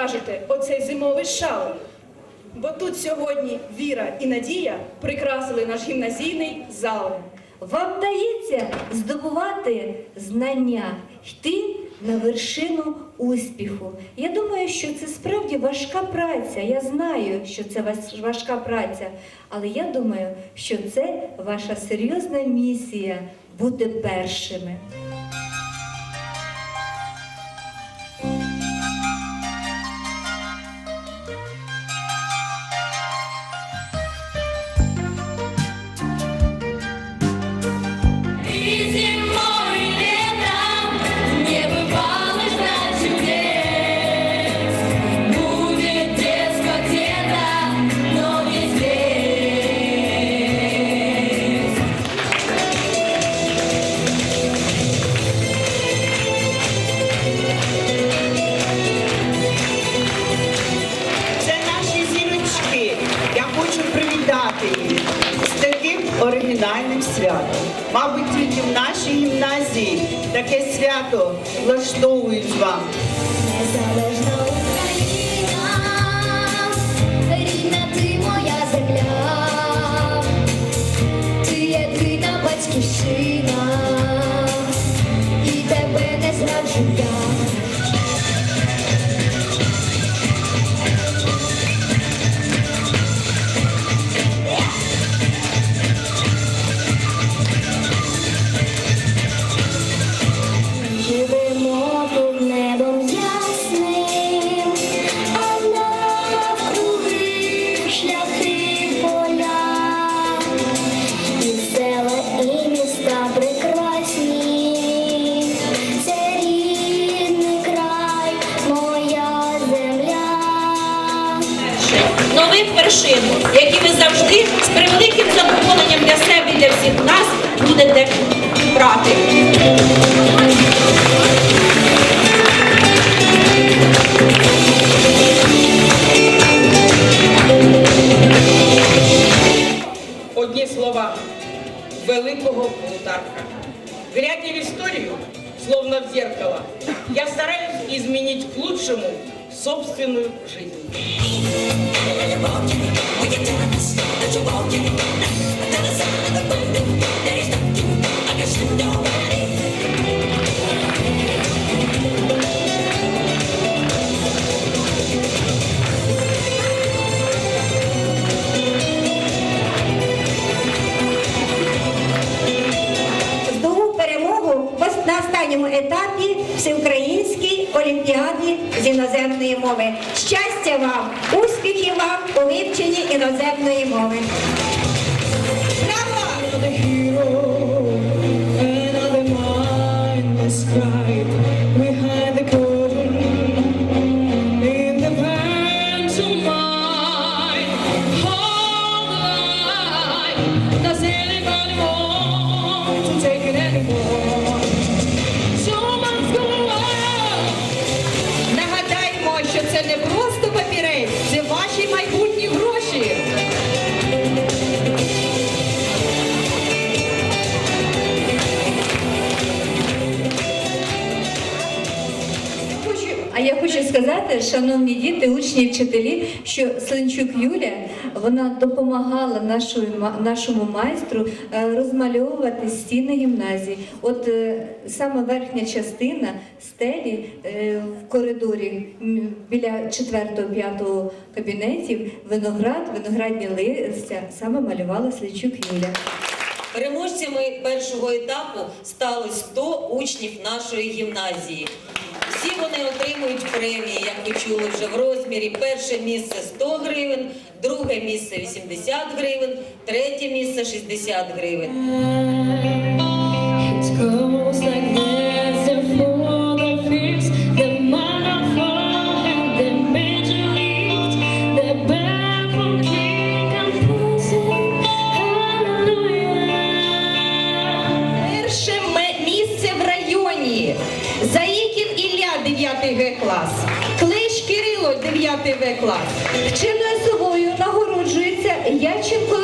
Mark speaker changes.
Speaker 1: скажете, оцей зимовий шал? Бо тут сьогодні віра і надія прикрасили наш гімназійний зал.
Speaker 2: Вам вдається здобувати знання, йти на вершину успіху. Я думаю, що це справді важка праця. Я знаю, що це важка праця, але я думаю, що це ваша серйозна місія бути першими.
Speaker 3: Оригінальним святом. Мабуть, тільки в нашій гімназії таке свято влаштовують вам.
Speaker 4: Ти земля, ти єдина батьківщина,
Speaker 5: нових вершин, які ви завжди з превеликим задоволенням для себе і для всіх нас будете брати.
Speaker 6: Одні слова великого Плутарка. Глядя в историю, словно в зеркало, я стараюсь изменить к лучшему собственную жизнь.
Speaker 2: Здобув перемогу на останньому етапі всеукраїнській олімпіаді з іноземної мови. Щастя вам, успіхів вам у вивченні іноземної мови. А я хочу сказати, шановні діти, учні вчителі, що Сленчук Юля вона допомагала нашої, ма- нашому майстру е, розмальовувати стіни гімназії. От е, саме верхня частина стелі е, в коридорі біля 4-5 кабінетів виноград, виноградні листя саме малювала Сленчук Юля.
Speaker 7: Переможцями першого етапу стали 100 учнів нашої гімназії. Всі вони отримують премії, як ви чули вже в розмірі. Перше місце 100 гривень, друге місце 80 гривень, третє місце 60 гривень.
Speaker 1: 9 Г клас. Клич Кирило, 9 В клас.
Speaker 2: Чинною собою нагороджується Яченко